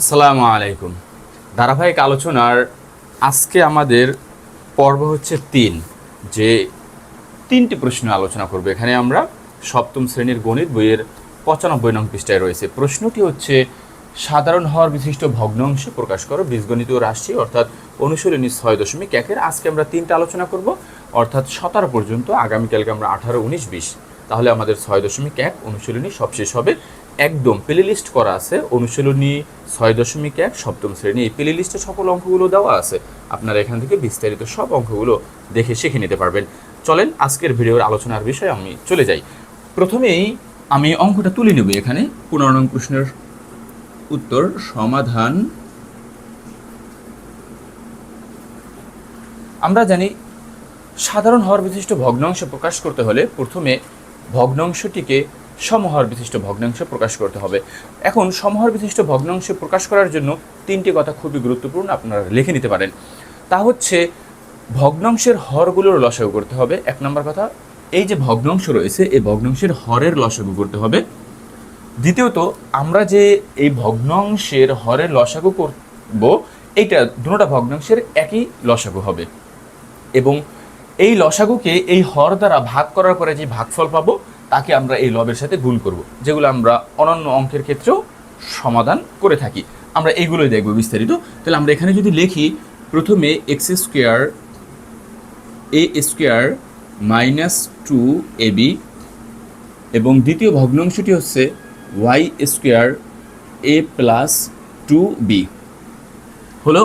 আসসালামু আলাইকুম। ধারাবাহিক আলোচনার আজকে আমাদের পর্ব হচ্ছে তিন, যে তিনটি প্রশ্ন আলোচনা করব। এখানে আমরা সপ্তম শ্রেণির গণিত বইয়ের পঁচানব্বই নং পৃষ্ঠায় রয়েছে। প্রশ্নটি হচ্ছে, সাধারণ হওয়ার বিশিষ্ট ভগ্নাংশে প্রকাশ করো বীজগণিত রাশি, অর্থাৎ অনুশীলনী ছয় দশমিক একের। আজকে আমরা তিনটা আলোচনা করব, অর্থাৎ সতেরো পর্যন্ত। আগামীকালকে আমরা আঠারো, উনিশ, বিশ। তাহলে আমাদের ছয় দশমিক এক অনুশীলনী সবশেষ হবে। একদম প্লে লিস্ট করা আছে, অনুশীলনী ছয় দশমিক এক, সপ্তম শ্রেণি। এই প্লে লিস্টে সকল অঙ্কগুলো দেওয়া আছে। আপনারা এখান থেকে বিস্তারিত সব অঙ্কগুলো দেখে শিখে নিতে পারবেন। চলেন আজকের ভিডিওর আলোচনার বিষয়ে আমি চলে যাই। প্রথমেই আমি অঙ্কটা তুলে নেব এখানে। পনেরো নং প্রশ্নের উত্তর, সমাধান। আমরা জানি সাধারণ হর বিশিষ্ট ভগ্নাংশ প্রকাশ করতে হলে প্রথমে ভগ্নাংশটিকে সমহর বিশিষ্ট ভগ্নাংশ প্রকাশ করতে হবে। এখন, সমহার বিশিষ্ট ভগ্নাংশ প্রকাশ করার জন্য তিনটি কথা খুবই গুরুত্বপূর্ণ আপনারা লিখে নিতে পারেন। তা হচ্ছে, ভগ্নাংশের হরগুলোর লসাগু করতে হবে। এক নম্বর কথা, এই যে ভগ্নাংশ রয়েছে, এই ভগ্নাংশের হরের লসাগু করতে হবে। দ্বিতীয়ত, আমরা যে এই ভগ্নাংশের হরের লসাগু করব, এইটা দুটোটা ভগ্নাংশের একই লসাগু হবে। এবং এই লসাগুকে এই হর দ্বারা ভাগ করার পরে যে ভাগফল পাবো তাকে আমরা এই লবের সাথে গুণ করব, যেগুলো আমরা অনন্য অঙ্কের ক্ষেত্রেও সমাধান করে থাকি। আমরা এইগুলোই দেখব বিস্তারিত। তাহলে আমরা এখানে যদি লিখি, প্রথমে x square a square minus two a b, এবং দ্বিতীয় ভগ্নাংশটি হচ্ছে y square a plus two b. হলো?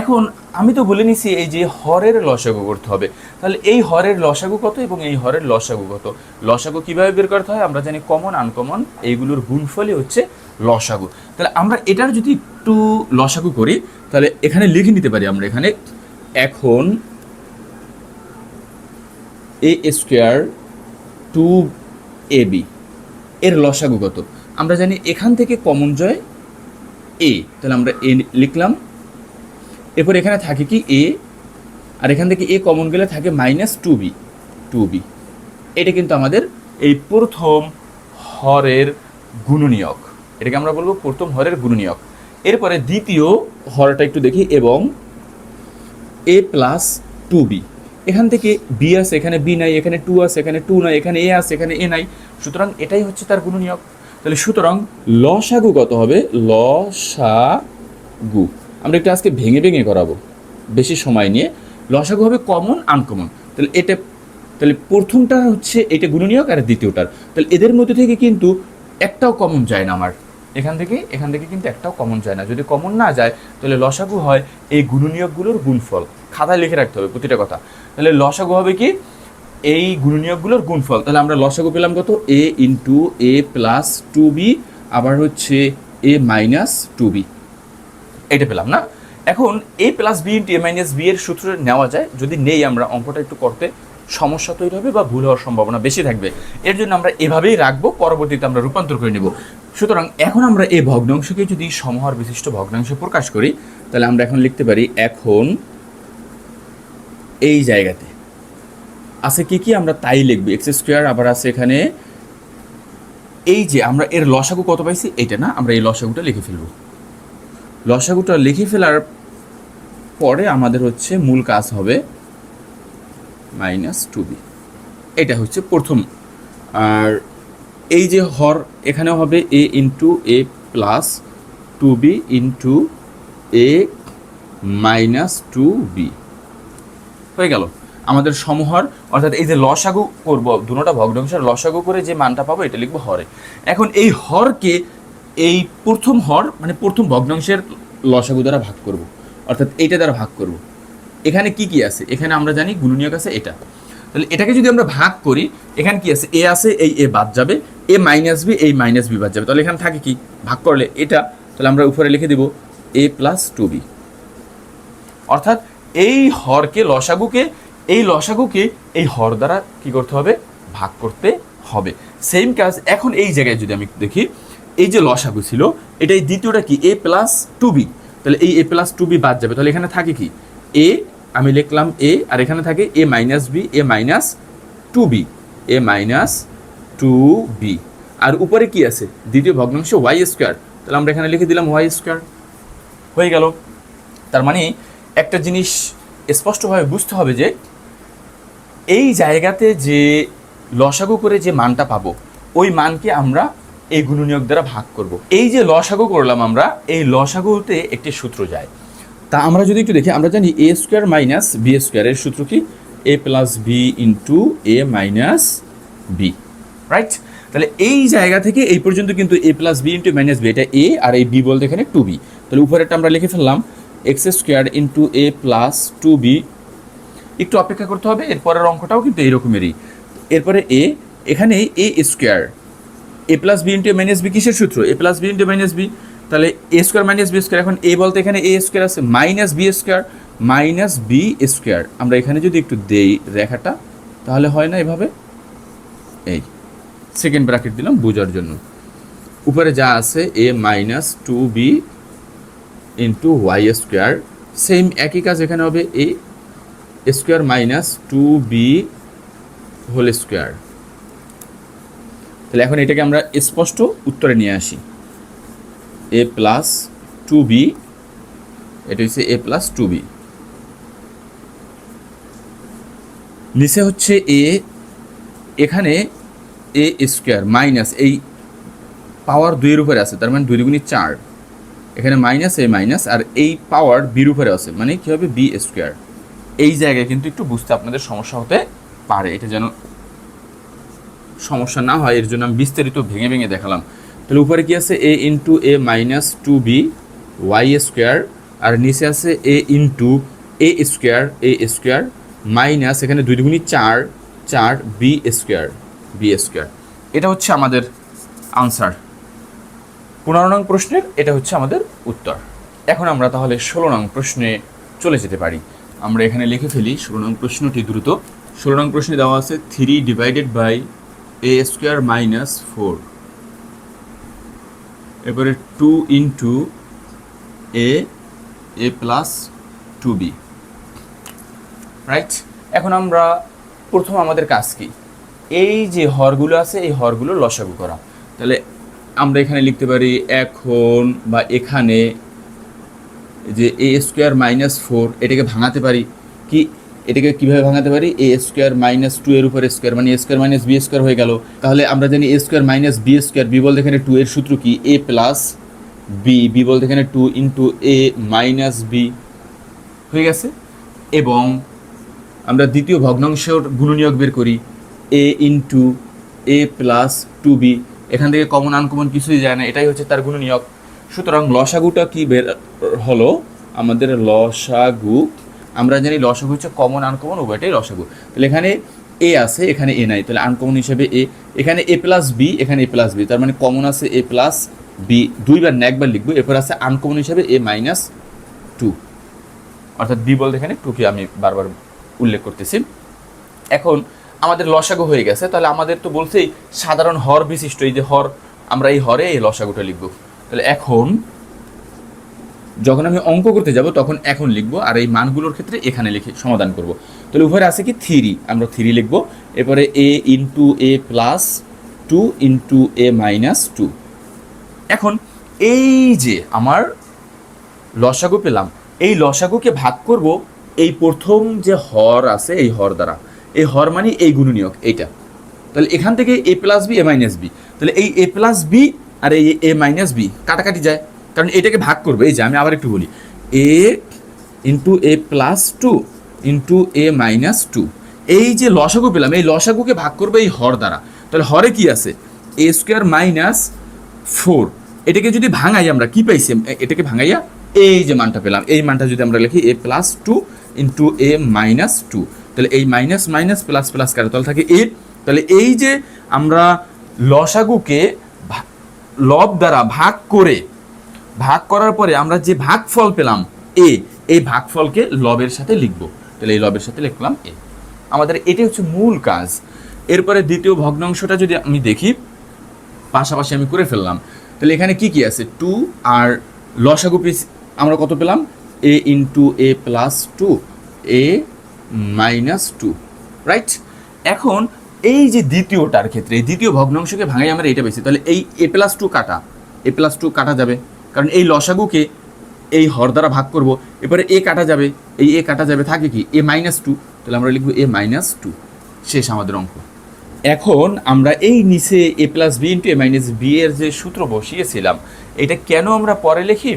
এখন আমি তো বলে নিছি এই যে হরের লসাগু করতে হবে। তাহলে এই হরের লসাগু কত এবং এই হরের লসাগু কত? লসাগু কীভাবে বের করতে হয়? আমরা জানি কমন আনকমন এইগুলোর গুণফলই হচ্ছে লসাগু। তাহলে আমরা এটার যদি একটু লসাগু করি, তাহলে এখানে লিখে নিতে পারি আমরা এখানে, এখন a square two a b এর লসাগু কত? আমরা জানি এখান থেকে কমন জয় এ তাহলে আমরা এ লিখলাম। এরপর এখানে থাকে কি? এ আর এখান থেকে এ কমন গেলে থাকে minus two b two b এটা কিন্তু আমাদের এই প্রথম হরের গুণনীয়ক। এটাকে আমরা বলব প্রথম হরের গুণনীয়ক। এরপরে দ্বিতীয় হরটা একটু দেখি এবং এ প্লাস টু বি এখান থেকে বি আছে, এখানে বি নাই, এখানে টু আছে, এখানে টু নাই, এখানে এ আছে, এখানে এ নাই। সুতরাং এটাই হচ্ছে তার গুণনীয়ক। তাহলে সুতরাং লসাগু কত হবে? লসাগু। আমরা একটু আজকে ভেঙে ভেঙে করাবো। বেশি সময় নিয়ে। লসাগু হবে কমন আনকমন তাহলে এটা, তাহলে প্রথমটা হচ্ছে এটা গুণনীয়ক আর দ্বিতীয়টার। তাহলে এদের মধ্যে থেকে কিন্তু একটাও কমন যায় না আমার। এখান থেকে এখান থেকে কিন্তু একটাও কমন যায় না। যদি কমন না যায়, তাহলে লসাগু হয় এই গুণনীয়কগুলোর গুণফল। খাতায় লিখে রাখতে হবে প্রতিটা কথা। তাহলে লসাগু হবে কি? এই গুণনীয়কগুলোর গুণফল। তাহলে আমরা লসাগু পেলাম কত? A into a plus two b আবার হচ্ছে এ মাইনাস টু বি এটা পেলাম না? এখন a plus b into a minus b এর সূত্র নেওয়া যায়। যদি নেই আমরা অঙ্কটা একটু করতে সমস্যা তৈরি হবে বা ভুল হওয়ার সম্ভাবনা বেশি থাকবে। এর জন্য আমরা এভাবেই রাখব, পরবর্তীতে আমরা রূপান্তর করে নেব। সুতরাং এখন আমরা এই ভগ্নাংশকে যদি সমহার বিশিষ্ট ভগ্নাংশে প্রকাশ করি, তাহলে আমরা এখন লিখতে পারি এখন এই জায়গাতে। আছে কি কি? আমরা তাই লিখব। এক্স স্কোয়ার আবার আছে এখানে। এই যে আমরা এর লসাগু কত পাইছি? এটা না? আমরা এই লসাগুটা লিখে ফেলব। লসাগুটা লিখে ফেলার পরে আমাদের হচ্ছে মূল কাজ হবে মাইনাস টু বি এটা হচ্ছে প্রথম। আর এই যে হর এখানে হবে a into a plus two b into a minus two b হয়ে গেল। আমাদের সমহর, অর্থাৎ এই যে লসাগু করব দুটোটা ভগ্নাংশের লসাগু করে যে মানটা পাবো, এটা লিখব হরে। এখন এই হরকে এই প্রথম হর মানে প্রথম ভগ্নাংশের লসাগু দ্বারা ভাগ করব। অর্থাৎ এইটা দ্বারা ভাগ করব। এখানে কি কি আছে? এখানে আমরা জানি গুণনীয়ক আছে এটা। তাহলে এটাকে যদি আমরা ভাগ করি, এখানে কি আছে? এ আছে, এই এ বাদ যাবে। এ মাইনাস বি, এই মাইনাস বি বাদ যাবে। তাহলে এখানে থাকে কি? ভাগ করলে এটা। তাহলে আমরা উপরে লিখে দেব এ প্লাস টু বি। অর্থাৎ এই হরকে লসাগুকে, এই লসাগুকে এই হর দ্বারা কি করতে হবে? ভাগ করতে হবে। সেম কাজ এখন এই জায়গায় যদি আমি দেখি, এই যে লসাগু ছিল এটাই দ্বিতীয়টা কি? A plus two B. তাহলে এই এ প্লাস টু বি বাদ যাবে। তাহলে এখানে থাকে কি? এ আমি লিখলাম এ আর এখানে থাকে A minus B A minus two B A minus two B আর উপরে কি আছে? দ্বিতীয় ভগ্নাংশ ওয়াই স্কোয়ার তাহলে আমরা এখানে লিখে দিলাম ওয়াই স্কোয়ার হয়ে গেল। তার মানে একটা জিনিস স্পষ্টভাবে বুঝতে হবে যে এই জায়গাতে যে লসাগু করে যে মানটা পাবো, ওই মানকে আমরা এই গুণনীয়ক দ্বারা ভাগ করব। এই যে লসাগু করলাম আমরা, এই লসাগুতে একটি সূত্র যায়। তা আমরা যদি একটু দেখি, আমরা জানি এ স্কোয়ার মাইনাস বি স্কোয়ারের সূত্র কি? A plus B into A minus B right তাহলে এই জায়গা থেকে এই পর্যন্ত কিন্তু A plus B into minus B এটা এ আর এই বি বলতে এখানে টু বি তাহলে উপরেরটা আমরা লিখে ফেললাম X square into A plus two B একটু অপেক্ষা করতে হবে, এরপরের অঙ্কটাও কিন্তু এইরকমেরই। এরপরে এ এখানে A square A plus B into minus B কিসের সূত্র? A plus B into minus B তাহলে A square minus B square এখন এ বলতে এখানে এ স্কোয়ার আছে minus B square minus B square আমরা এখানে যদি একটু দেই রেখাটা, তাহলে হয় না এভাবে? এই সেকেন্ড ব্র্যাকেট দিলাম বোঝার জন্য। উপরে যা আছে A minus two B into Y square same একই কাজ এখানে হবে A square minus two B whole square তাহলে এখন এটাকে আমরা স্পষ্ট উত্তরে নিয়ে আসি। এ প্লাস টু বি এটা হচ্ছে এ প্লাস টু বি নিচে হচ্ছে এ এখানে এ স্কোয়ার মাইনাস এই পাওয়ার দুইয়ের উপরে আছে, তার মানে দুই দুগুণি চার। এখানে মাইনাস এ মাইনাস আর এই পাওয়ার বির উপরে আছে মানে কী হবে? বি স্কোয়ার এই জায়গায় কিন্তু একটু বুঝতে আপনাদের সমস্যা হতে পারে, এটা যেন সমস্যা না হয়, এর জন্য আমি বিস্তারিত ভেঙে ভেঙে দেখালাম। তাহলে উপরে কি আছে? A into A minus two B Y square আর নিচে আছে A into A square A square minus এখানে দুই দুগুণি চার চার বি স্কোয়ার বি স্কোয়ার এটা হচ্ছে আমাদের আনসার পনেরো নং প্রশ্নের, এটা হচ্ছে আমাদের উত্তর। এখন আমরা তাহলে ষোলো নং প্রশ্নে চলে যেতে পারি। আমরা এখানে লিখে ফেলি ষোলো নং প্রশ্নটি দ্রুত। ষোলো নং প্রশ্নে দেওয়া আছে three divided by A square minus four এবারে two into A A plus two B right এখন আমরা প্রথম আমাদের কাজ কি? এই যে হরগুলো আছে, এই হরগুলো লসাগু করা। তাহলে আমরা এখানে লিখতে পারি এখন বা এখানে যে এ স্কোয়ার মাইনাস ফোর এটাকে ভাঙাতে পারি কি? এটাকে কীভাবে ভাঙাতে পারি? এ স্কোয়ার মাইনাস টু এর উপরে স্কোয়ার মানে A square minus B square হয়ে গেল। তাহলে আমরা জানি A square minus B square B বলতে এখানে টু এর সূত্র কি? এ প্লাস বি বি বলতে এখানে two into A minus B হয়ে গেছে? এবং আমরা দ্বিতীয় ভগ্নাংশের গুণনীয়ক বের করি A into A plus two B এখান থেকে কমন আনকমন কিছুই যায় না, এটাই হচ্ছে তার গুণনীয়ক। সুতরাং লসাগুটা কি বের হলো? আমাদের লসাগু আমরা জানি লসাগু হচ্ছে কমন আনকমন উভয়টাই লসাগু তাহলে এখানে এ আছে, এখানে এ নাই। তাহলে আনকমন হিসেবে এ এখানে এ প্লাস বি এখানে এ প্লাস বি তার মানে কমন আছে এ প্লাস বি দুইবার না একবার লিখব। এরপর আছে আনকমন হিসেবে এ মাইনাস টু অর্থাৎ বি বলতে এখানে টুকে আমি বারবার উল্লেখ করতেছি। এখন আমাদের লসাগু হয়ে গেছে। তাহলে আমাদের তো বলছেই সাধারণ হর বিশিষ্ট। এই যে হর, আমরা এই হরে এই লসাগুটা লিখব। তাহলে এখন যখন আমি অঙ্ক করতে যাব, তখন এখন লিখব আর এই মানগুলোর ক্ষেত্রে এখানে লিখে সমাধান করব। তাহলে উপরে আছে কি? থ্রি। আমরা থ্রি লিখব। এরপরে A into A plus two into A minus two. এখন এই যে আমার লসাগু পেলাম, এই লসাগুকে ভাগ করব এই প্রথম যে হর আছে, এই হর দ্বারা। এই হর মানে এই গুণনীয়ক, এইটা। তাহলে এখান থেকে A plus B, A minus B. তাহলে এই এ প্লাস বি আর এই এ মাইনাস বি কাটাকাটি যায়। কারণ এটাকে ভাগ করবে, এই যে আমি আবার একটু বলি। A into A plus two into A minus two এই যে লসাগু পেলাম, এই লসাগুকে ভাগ করবে এই হর দ্বারা। তাহলে হরে কি আছে? এ স্কোয়ার মাইনাস ফোর এটাকে যদি ভাঙাই আমরা, কি পাইছি? এটাকে ভাঙাইয়া এই যে মানটা পেলাম। এই মানটা যদি আমরা লিখি A plus two into A minus two তাহলে এই মাইনাস মাইনাস প্লাস প্লাস কারে? তাহলে থাকে এ তাহলে এই যে আমরা লসাগুকে লব দ্বারা ভাগ করে ভাগ করার পরে আমরা যে ভাগফল পেলাম, এ, এই ভাগফলকে লবের সাথে লিখব। তাহলে এই লবের সাথে লিখলাম এ। আমাদের এটি হচ্ছে মূল কাজ। এরপরে দ্বিতীয় ভগ্নাংশটা যদি আমি দেখি, পাশাপাশি আমি করে ফেললাম। তাহলে এখানে কি কি আছে? টু আর লসাগু পিস আমরা কত পেলাম? A into A plus two, A minus two, right? এখন এই যে দ্বিতীয়টার ক্ষেত্রে, এই দ্বিতীয় ভগ্নাংশকে ভাঙাই আমরা এটা পেয়েছি। তাহলে এই এ প্লাস টু কাটা, এ প্লাস টু কাটা যাবে। কারণ এই লসাগুকে এই হর দ্বারা ভাগ করব। এবারে এ কাটা যাবে, এই এ কাটা যাবে, থাকে কি? এ মাইনাস টু তাহলে আমরা লিখব এ মাইনাস টু শেষ আমাদের অঙ্ক। এখন আমরা এই নিচে A plus B into A minus B এর যে সূত্র বসিয়েছিলাম, এটা কেন আমরা পরে লিখি?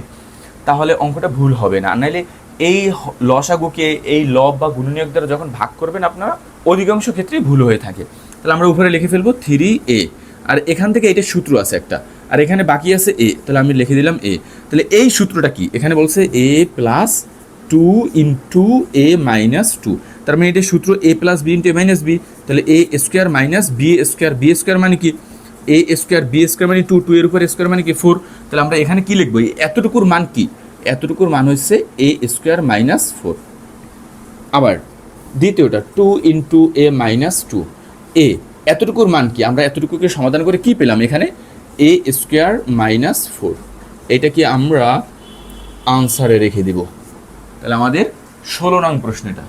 তাহলে অঙ্কটা ভুল হবে না। নাহলে এই লসাগুকে এই লব বা গুণনীয়ক দ্বারা যখন ভাগ করবেন আপনারা, অধিকাংশ ক্ষেত্রেই ভুল হয়ে থাকে। তাহলে আমরা উপরে লিখে ফেলব থ্রি এ আর এখান থেকে এটা সূত্র আছে একটা। আর এখানে বাকি আছে এ তাহলে আমি লিখে দিলাম এ তাহলে এই সূত্রটা কি? এখানে বলছে A plus two into A minus two তার মানে এটা সূত্র A plus B into A minus B তাহলে A square minus B square B square মানে কি? এ স্কোয়ার বি স্কোয়ার মানে টু টু এর উপর স্কোয়ার মানে কি? ফোর তাহলে আমরা এখানে কি লিখব? এতটুকুর মান কি? এতটুকুর মান হচ্ছে এ স্কোয়ার মাইনাস ফোর আবার দ্বিতীয়টা two into A minus two A এতটুকুর মান কি? আমরা এতটুকুকে সমাধান করে কি পেলাম এখানে? এ স্কোয়ার মাইনাস ফোর এটা কি আমরা আনসারে রেখে দিব। তাহলে আমাদের ষোলো নং প্রশ্নটা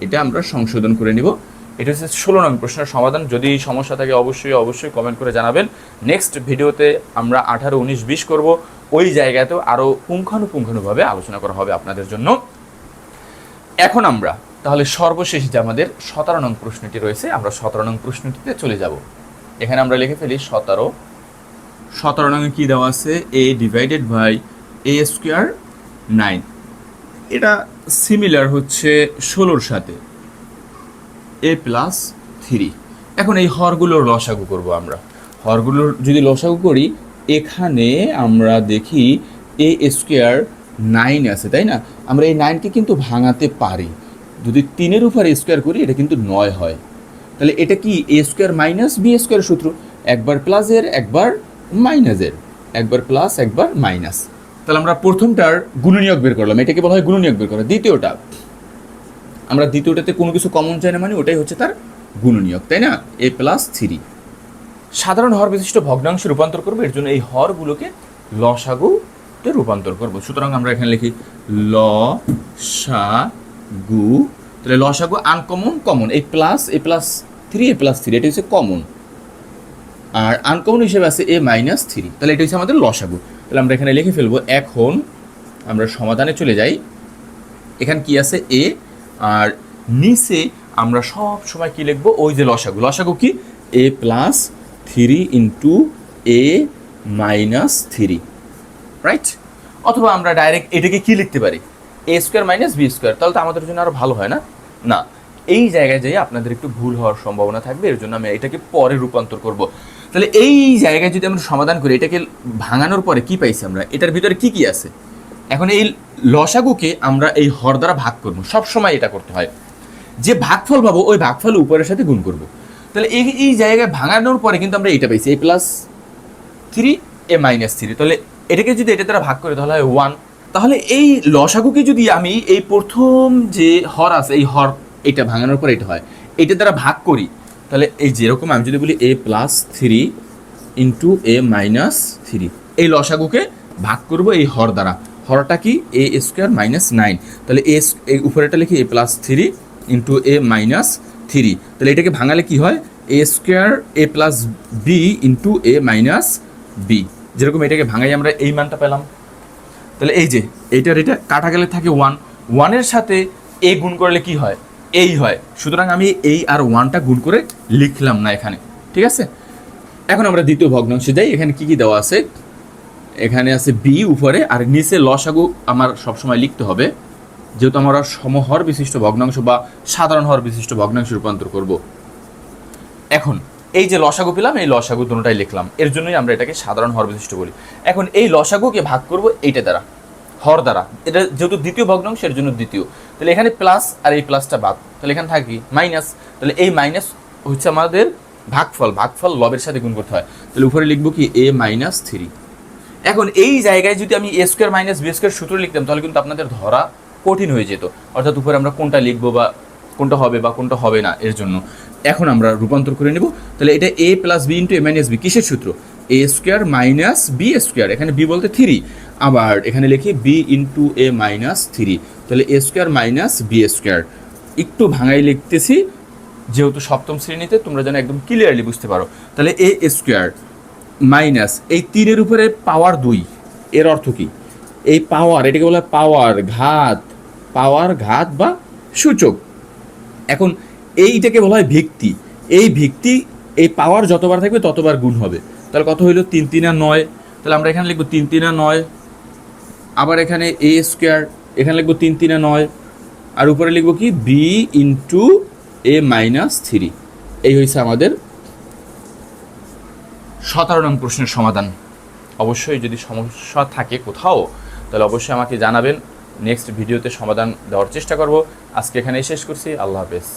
এটা। আমরা সংশোধন করে নিব। এটা হচ্ছে ষোলো নং প্রশ্নের সমাধান। যদি সমস্যা থাকে অবশ্যই অবশ্যই কমেন্ট করে জানাবেন। নেক্সট ভিডিওতে আমরা আঠারো, উনিশ, বিশ করব। ওই জায়গাতেও আরও পুঙ্খানুপুঙ্খানুভাবে আলোচনা করা হবে আপনাদের জন্য। এখন আমরা, তাহলে সর্বশেষ যে আমাদের সতেরো নং প্রশ্নটি রয়েছে, আমরা সতেরো নং প্রশ্নটিতে চলে যাব। এখানে আমরা লিখে ফেলি সতেরো সতেরো নং কী দেওয়া আছে? A divided by A square nine এটা সিমিলার হচ্ছে ষোলোর সাথে। এ প্লাস থ্রি এখন এই হরগুলোর লসাগু করব আমরা। হরগুলোর যদি লসাগু করি, এখানে আমরা দেখি এ স্কোয়ার নাইন আছে, তাই না? আমরা এই নাইনকে কিন্তু ভাঙাতে পারি। যদি তিনের উপর স্কোয়ার করি, এটা কিন্তু নয় হয়। তাহলে এটা কি A square minus B square সূত্র? একবার প্লাসের একবার মাইনাসের একবার প্লাস একবার মাইনাস তাহলে আমরা প্রথমটার গুণনীয়ক বের করলাম। এটাকে বলা হয় গুণনীয়ক বের করা। দ্বিতীয়টা, আমরা দ্বিতীয়টাতে কোনো কিছু কমন চাই না মানে ওটাই হচ্ছে তার গুণনীয়ক, তাই না? এ প্লাস থ্রি সাধারণ হর বিশিষ্ট ভগ্নাংশে রূপান্তর করব, এর জন্য এই হরগুলোকে লসাগুতে রূপান্তর করব। সুতরাং আমরা এখানে লিখি ল সা গু তাহলে লসাগু আনকমন কমন এই plus A plus three A plus three এটা হচ্ছে কমন আর আনকমন হিসেবে আছে এ মাইনাস থ্রি তাহলে এটা হচ্ছে আমাদের লসাগু। তাহলে আমরা এখানে লিখে ফেলব, এখন আমরা সমাধানে চলে যাই। এখানে কি আছে? এ আর নিচে আমরা সব সময় কি লিখব? ওই যে লসাগু। লসাগু কি? A plus three into A minus three right অথবা আমরা ডাইরেক্ট এটাকে কি লিখতে পারি? A square minus B square তাহলে তো আমাদের জন্য আরও ভালো হয় না? না। এই জায়গায় যেয়ে আপনাদের একটু ভুল হওয়ার সম্ভাবনা থাকবে। এর জন্য আমি এটাকে পরে রূপান্তর করব। তাহলে এই জায়গায় যদি আমরা সমাধান করি, এটাকে ভাঙানোর পরে কি পাইছি আমরা? এটার ভিতরে কি কি আছে? এখন এই লসাগুকে আমরা এই হর দ্বারা ভাগ করব। সব সময় এটা করতে হয়। যে ভাগফল পাবো, ওই ভাগফল উপরের সাথে গুণ করব। তাহলে এই এই জায়গায় ভাঙানোর পরে কিন্তু আমরা এটা পাইছি, A plus three A minus three তাহলে এটাকে যদি এটা দ্বারা ভাগ করে, তাহলে হয় ওয়ান তাহলে এই লসাগুকে যদি আমি এই প্রথম যে হর আছে, এই হর, এটা ভাঙানোর পর এটা হয়। এটা দ্বারা ভাগ করি তাহলে এই যেরকম আমি যদি বলি A plus three into A minus three এই লসাগুকে ভাগ করব এই হর দ্বারা। হরটা কি? এ স্কোয়ার মাইনাস নাইন তাহলে এ এই উপরেটা লিখি A plus three into A minus three তাহলে এটাকে ভাঙালে কি হয়? A square A plus B into A minus B যেরকম এটাকে ভাঙাই আমরা এই মানটা পেলাম। তাহলে এই যে, এইটার এটা কাটা গেলে থাকে ওয়ান ওয়ানের সাথে এ গুণ করলে কি হয়? এই হয়। সুতরাং আমি এই আর ওয়ানটা গুণ করে লিখলাম না এখানে। ঠিক আছে? এখন আমরা দ্বিতীয় ভগ্নাংশে যাই। এখানে কি কি দেওয়া আছে? এখানে আছে বি উপরে, আর নিচে লসাগু আমার সবসময় লিখতে হবে। যেহেতু আমরা সমহর বিশিষ্ট ভগ্নাংশ বা সাধারণ হর বিশিষ্ট ভগ্নাংশ রূপান্তর করব। এখন, এই যে লসাগু পেলাম, এই লসাগু দুটোটাই লিখলাম। এর জন্যই আমরা এটাকে সাধারণ হর বিশিষ্ট বলি। এখন এই লসাগুকে ভাগ করব এইটা দ্বারা, হর দ্বারা। এটা যেহেতু দ্বিতীয় ভগ্নাংশ, এর জন্য দ্বিতীয়। তাহলে এখানে প্লাস আর এই প্লাসটা বাদ। তাহলে এখানে থাকি মাইনাস তাহলে এই মাইনাস হচ্ছে আমাদের ভাগফল। ভাগফল লবের সাথে গুণ করতে হয়। তাহলে উপরে লিখব কি? এ মাইনাস থ্রি এখন এই জায়গায় যদি আমি A square minus B square সূত্র লিখতাম, তাহলে কিন্তু আপনাদের ধরা কঠিন হয়ে যেত। অর্থাৎ উপরে আমরা কোনটা লিখব বা কোনটা হবে বা কোনটা হবে না এর জন্য। এখন আমরা রূপান্তর করে নেব। তাহলে এটা A plus B into A minus B কিসের সূত্র? A square minus B square এখানে বি বলতে থ্রি আবার এখানে লিখি B into A minus three তাহলে A square minus B square একটু ভাঙাই লিখতেছি, যেহেতু সপ্তম শ্রেণীতে, তোমরা যেন একদম ক্লিয়ারলি বুঝতে পারো। তাহলে এ স্কোয়ার মাইনাস এই তিনের উপরে পাওয়ার দুই, এর অর্থ কি? এই পাওয়ার এটাকে বলা পাওয়ার ঘাত পাওয়ার ঘাত বা সূচক। এখন এইটাকে বলা হয় ভিত্তি। এই ভিত্তি, এই পাওয়ার যতবার থাকবে ততবার গুণ হবে। তাহলে কত হইল? তিন, তিনা নয়। তাহলে আমরা এখানে লিখব তিন, তিনা নয়। আবার এখানে এ স্কোয়ার এখানে লিখব তিন, তিনে নয়। আর উপরে লিখব কি? B into A minus three এই হয়েছে আমাদের সতেরো নং প্রশ্নের সমাধান। অবশ্যই যদি সমস্যা থাকে কোথাও, তাহলে অবশ্যই আমাকে জানাবেন। নেক্সট ভিডিওতে সমাধান দেওয়ার চেষ্টা করব। আজকে এখানেই শেষ করছি। আল্লাহ হাফেজ।